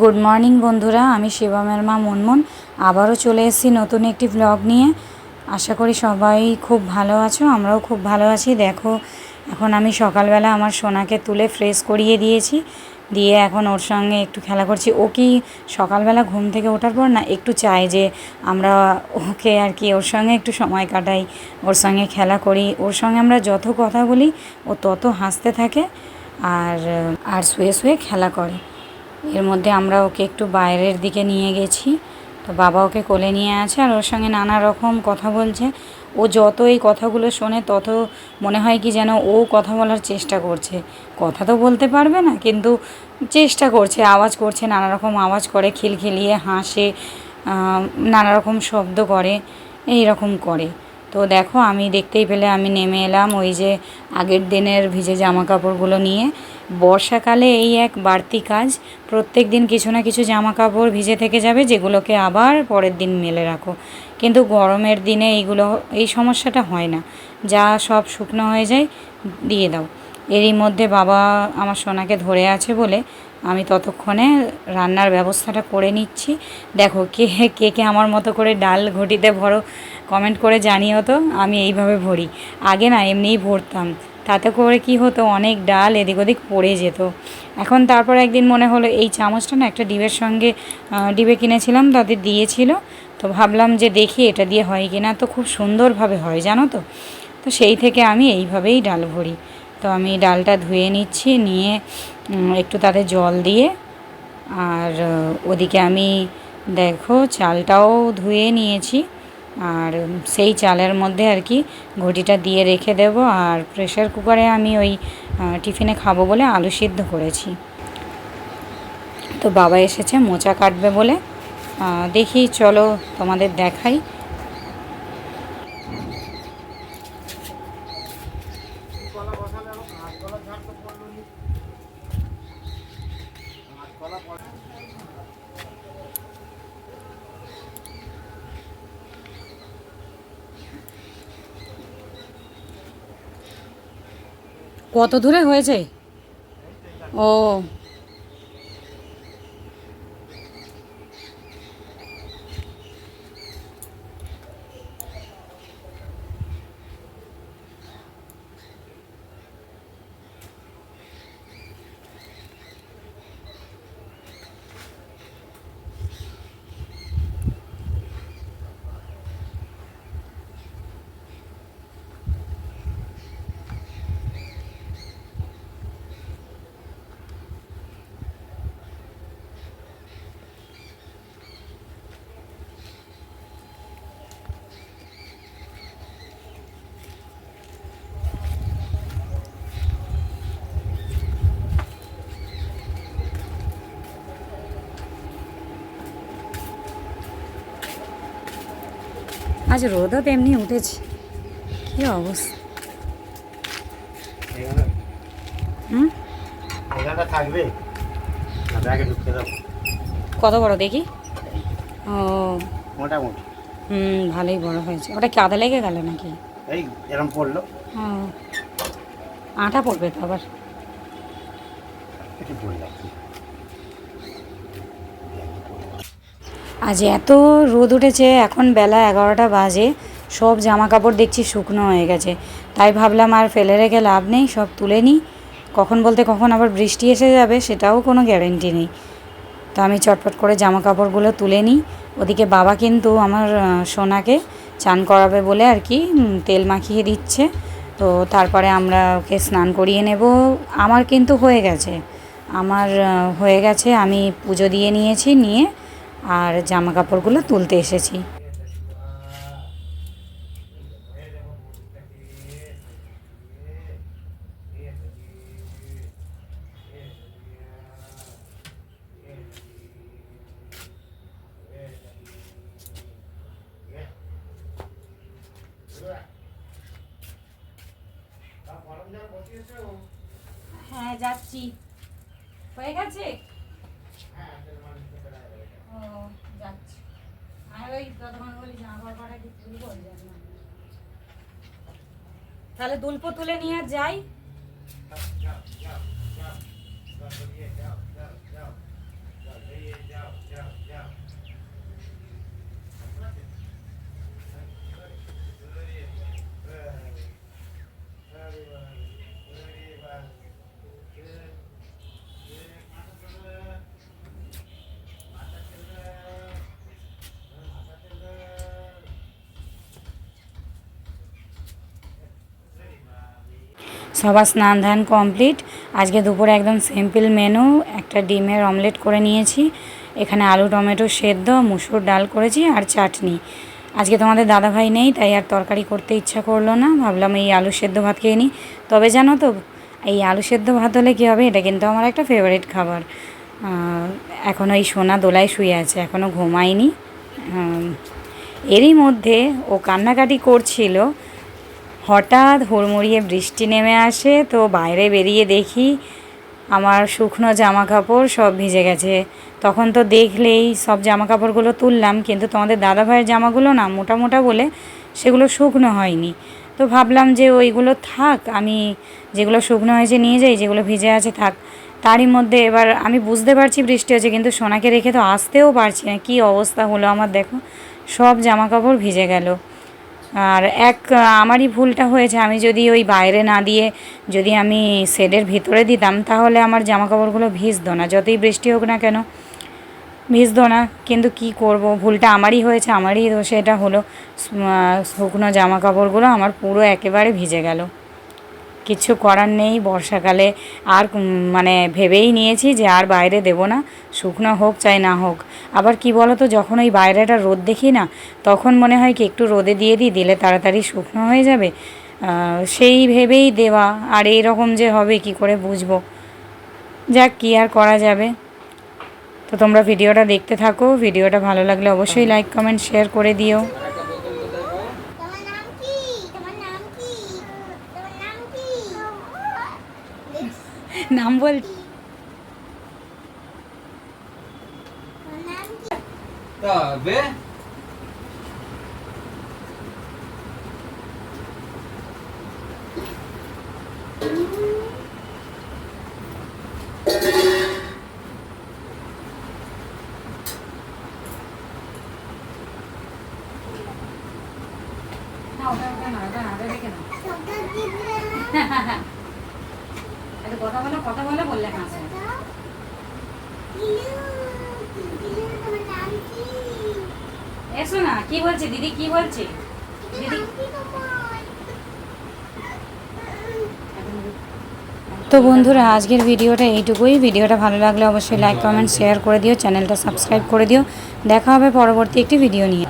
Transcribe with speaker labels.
Speaker 1: Good morning বন্ধুরা। আমি শিবমের মা মনমন। আবারও চলে এসেছি নতুন একটি ব্লগ নিয়ে। আশা করি সবাই খুব ভালো আছো, আমরাও খুব ভালো আছি। দেখো, এখন আমি সকালবেলা আমার সোনাকে তুলে ফ্রেশ করিয়ে দিয়েছি। দিয়ে এখন ওর সঙ্গে একটু খেলা করছি। ও কি সকালবেলা ঘুম থেকে ওঠার পর না একটু চায় যে আমরা ওকে আর কি ওর সঙ্গে একটু সময় কাটাই, ওর সঙ্গে খেলা করি। ওর সঙ্গে আমরা যত কথা বলি, ও তত হাসতে থাকে আর আর শুয়ে শুয়ে খেলা করে। এর মধ্যে আমরা ওকে একটু বাইরের দিকে নিয়ে গেছি। তো বাবা ওকে কোলে নিয়ে আছে আর ওর সঙ্গে নানা রকম কথা বলছে। ও যত এই কথাগুলো শোনে তত মনে হয় কি যেন ও কথা বলার চেষ্টা করছে। কথা তো বলতে পারবে না, কিন্তু চেষ্টা করছে, আওয়াজ করছে, নানা রকম আওয়াজ করে, খিলখিলিয়ে হাসে নানা রকম শব্দ করে, এই রকম করে। তো দেখো, আমি দেখতেই পেলে আমি নেমে এলাম ওই যে আগের দিনের ভিজে জামা কাপড়গুলো নিয়ে। বর্ষাকালে এই এক বাড়তি কাজ, প্রত্যেক দিন কিছু না কিছু জামা কাপড় ভিজে থেকে যাবে, যেগুলোকে আবার পরের দিন মেলে রাখো। কিন্তু গরমের দিনে এইগুলো, এই সমস্যাটা হয় না। যা সব শুকনো হয়ে যায়, দিয়ে দাও। এরই মধ্যে বাবা আমার সোনাকে ধরে আছে বলে আমি ততক্ষণে রান্নার ব্যবস্থাটা করে নিচ্ছি। দেখো, কে কে কে আমার মতো করে ডাল ঘটিতে ভরো, কমেন্ট করে জানিও তো, আমি এইভাবে ভরি। আগে না, এমনিই ভরতাম। তাতে করে কি হতো, অনেক ডাল এদিক ওদিক পড়ে যেত। এখন তারপর একদিন মনে হলো এই চামচটা না একটা ডিবের সঙ্গে ডিবে কিনেছিলাম তাদের দিয়েছিল। তো ভাবলাম যে দেখি এটা দিয়ে হয় কি না তো খুব সুন্দরভাবে হয়, জানো তো? তো সেই থেকে আমি এইভাবেই ডাল ভরি। তো আমি ডালটা ধুয়ে নিচ্ছি, নিয়ে একটু তাতে জল দিয়ে, আর ওদিকে আমি দেখো চালটাও ধুয়ে নিয়েছি। আর সেই চালের মধ্যে আর কি ঘটিটা দিয়ে রেখে দেব। আর প্রেশার কুকারে আমি ওই টিফিনে খাব বলে আলু সিদ্ধ করেছি। তো বাবা এসেছে মোচা কাটবে বলে। দেখি চলো তোমাদের দেখাই। কত দূরে হয়েছে? ও আজ রোদও তেমনি উঠেছে। কি অবস্থা? হুম?
Speaker 2: থাকবে?
Speaker 1: কত বড় দেখি? ও।
Speaker 2: মোটামুটি।
Speaker 1: হুম ভালোই বড় হয়েছে। ওটা কাদা লেগে গেল নাকি?
Speaker 2: এই এরম পড়ল।
Speaker 1: আটা পড়বে তো আবার
Speaker 2: একটু পড়লাম
Speaker 1: আজ এত রোদ উঠেছে, এখন বেলা এগারোটা বাজে, সব জামা কাপড় দেখছি শুকনো হয়ে গেছে। তাই ভাবলাম আর ফেলে রেখে লাভ নেই, সব তুলে নিই। কখন বলতে কখন আবার বৃষ্টি এসে যাবে সেটাও কোনো গ্যারেন্টি নেই। তো আমি চটপট করে জামা কাপড়গুলো তুলে নিই। ওদিকে বাবা কিন্তু আমার সোনাকে চান করাবে বলে আর কি তেল মাখিয়ে দিচ্ছে। তো তারপরে আমরা ওকে স্নান করিয়ে নেব। আমার কিন্তু হয়ে গেছে। আমার হয়ে গেছে, আমি পুজো দিয়ে নিয়েছি, নিয়ে আর জামা কাপড়গুলো তুলতে এসেছি। হ্যাঁ যাচ্ছি। হয়ে গেছে ও যাচ্ছি আর দুলপো তুলে নিয়ে জামা যাও যাও যাও যাও যাও যাও তাহলে সবার স্নান ধান কমপ্লিট। আজকে দুপুরে একদম সিম্পল মেনু, একটা ডিমের অমলেট করে নিয়েছি। এখানে আলু, টমেটো সেদ্ধ, মুসুর ডাল করেছি আর চাটনি। আজকে তোমাদের দাদাভাই নেই, তাই আর তরকারি করতে ইচ্ছা করল না। ভাবলাম এই আলু সেদ্ধ ভাত খেয়ে নিই। তবে জানো তো, এই আলু সেদ্ধ ভাত হলে কী হবে? এটা কিন্তু আমার একটা ফেভারিট খাবার। এখনও এই সোনা দোলায় শুয়ে আছে এখনও ঘুমায়নি। এরই মধ্যে ও কান্নাকাটি করছিল। হঠাৎ হুড়মুড়িয়ে বৃষ্টি নেমে আসে, তো বাইরে বেরিয়ে দেখি আমার শুকনো জামা কাপড় সব ভিজে গেছে। তখন তো দেখলেই সব জামা কাপড়গুলো তুললাম, কিন্তু তোমাদের দাদা ভাইয়ের জামাগুলো না মোটা মোটা বলে সেগুলো শুকনো হয়নি। তো ভাবলাম যে ওইগুলো থাক, আমি যেগুলো শুকনো হয়েছে নিয়ে যাই, যেগুলো ভিজে আছে থাক। তারই মধ্যে এবার আমি বুঝতে পারছি বৃষ্টি হচ্ছে কিন্তু সোনাকে রেখে তো আসতেও পারছি না। কী অবস্থা হলো আমার দেখো, সব জামা কাপড় ভিজে গেল। আর এক, আমারই ভুলটা হয়েছে, আমি যদি ওই বাইরে না দিয়ে যদি আমি শেডের ভিতরে দিতাম, তাহলে আমার জামা কাপড়গুলো ভিজতো না, যতই বৃষ্টি হোক না কেন, ভিজতো না, কিন্তু কি করব? ভুলটা আমারই হয়েছে, আমারই দোষে এটা হলো শুকনো জামা কাপড়গুলো আমার পুরো একেবারে ভিজে গেল। কিছু করার নেই, বর্ষাকালে আর মানে ভেবেই নিয়েছি যে আর বাইরে দেব না শুকনো হোক চাই না হোক। আবার কি বলো তো যখন ওই বাইরেটা রোদ দেখি না তখন মনে হয় কি একটু রোদে দিয়ে দিই দিলে তাড়াতাড়ি শুকনো হয়ে যাবে। সেই ভেবেই দেওয়া আর এই রকম যে হবে কি করে বুঝব? যাক কী আর করা যাবে। তো তোমরা ভিডিওটা দেখতে থাকো ভিডিওটা ভালো লাগলে অবশ্যই লাইক কমেন্ট শেয়ার করে দিও।
Speaker 3: নাম
Speaker 1: বল
Speaker 3: তোমার নাম কি শব্দ দিবে
Speaker 1: কথা বলো কথা বলো বললে হাসে
Speaker 3: কিলু কিলু তোমার নাম কি
Speaker 1: এসো না, কি বলছে দিদি, কি বলছে? দিদি। তো বন্ধুরা, আজকের ভিডিওটা এইটুকুই। ভিডিওটা ভালো লাগলে অবশ্যই লাইক কমেন্ট শেয়ার করে দিও, চ্যানেলটা সাবস্ক্রাইব করে দিও। দেখা হবে পরবর্তী একটি ভিডিও নিয়ে।